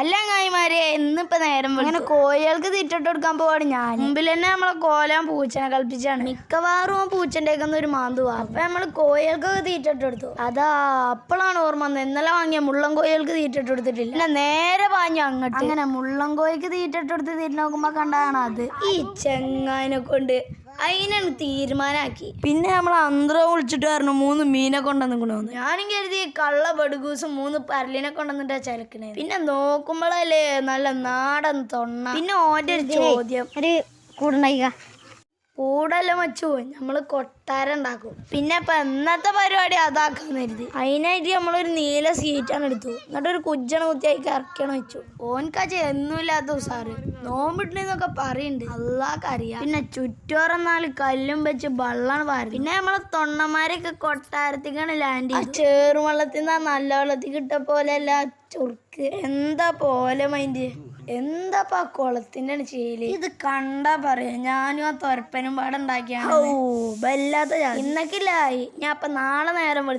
അല്ല അങ്ങായിമാരെ ഇന്നിപ്പോ നേരം അങ്ങനെ കോഴികൾക്ക് തീറ്റിട്ട് കൊടുക്കാൻ പോവാണ് ഞാൻ മുമ്പിൽ തന്നെ നമ്മളെ കോലാൻ പൂച്ചനെ കൽപ്പിച്ചാണ്. മിക്കവാറും ആ പൂച്ചന്റെ ഒരു മാന്തു അപ്പൊ നമ്മൾ കോഴികൾക്ക് തീറ്റിട്ട് കൊടുത്തു. അതാ അപ്പോഴാണ് ഓർമ്മ വന്നത്. ഇന്നലെ വാങ്ങിയ മുള്ളൻ കോഴികൾക്ക് തീറ്റിട്ട് കൊടുത്തിട്ടില്ല. പിന്നെ നേരെ പാഞ്ഞു അങ്ങോട്ട്. അങ്ങനെ മുള്ളൻ കോഴിക്ക് തീറ്റിട്ട് കൊടുത്ത് തീറ്റ് നോക്കുമ്പോ കണ്ടതാണ് അത്. ഈ ചെങ്ങാനെ കൊണ്ട് അതിനാണ് തീരുമാനമാക്കി പിന്നെ നമ്മൾ അന്തരം വിളിച്ചിട്ട് പറഞ്ഞു മൂന്ന് മീനെ കൊണ്ടുവന്നിക്കണോന്ന് ഞാനും കരുതി കള്ള ബടുകൂസും മൂന്ന് പരലിനെ കൊണ്ടുവന്നിട്ടാ ചലക്കണേ പിന്നെ നോക്കുമ്പോഴല്ലേ നല്ല നാടൻ തൊണ്ണ. പിന്നെ ഓന്റെ ഒരു ചോദ്യം. ഒരു കൂടുണ്ടായിക്ക കൂടല്ല മച്ചു? നമ്മൾ കൊട്ടാരം ഉണ്ടാക്കും. പിന്നെ ഇപ്പൊ എന്നത്തെ പരിപാടി അതാക്കാന്ന് കരുതി. അതിനായിട്ട് നമ്മളൊരു നീല സീറ്റാണ് എടുത്തു. എന്നിട്ടൊരു കുജ്ജണ കുത്തിയായി ഇറക്കണം വെച്ചു. ഓൻകാച്ച എന്നുമില്ലാത്ത സാറ് നോമ്പിട്ടുണ്ടെന്നൊക്കെ പറയുന്നുണ്ട് അള്ളാഹ് അറിയാം. പിന്നെ ചുറ്റോറന്നാൽ കല്ലും വെച്ച് വള്ളാണ് പാരുന്നത് പിന്നെ നമ്മളെ തൊണ്ണന്മാരൊക്കെ കൊട്ടാരത്തിക്കാണ് ലാൻഡ് ചെയ്ത്. ചേറുവള്ളത്തിൽ നിന്ന് നല്ല വെള്ളത്തിൽ കിട്ട പോലെയല്ല ചുർക്ക് എന്താ പോലെ മൈൻഡ് എന്താപ്പാ കുളത്തിന്റെ ചേലി ഇത് കണ്ടാ പറയാ. ഞാനും ആ തൊരപ്പനും പാടുണ്ടാക്കിയാണ് ഓ വല്ലാത്ത ഇന്നൊക്കെ ഇല്ലായി. ഞാൻ അപ്പൊ നാളെ നേരം വെളുത്ത്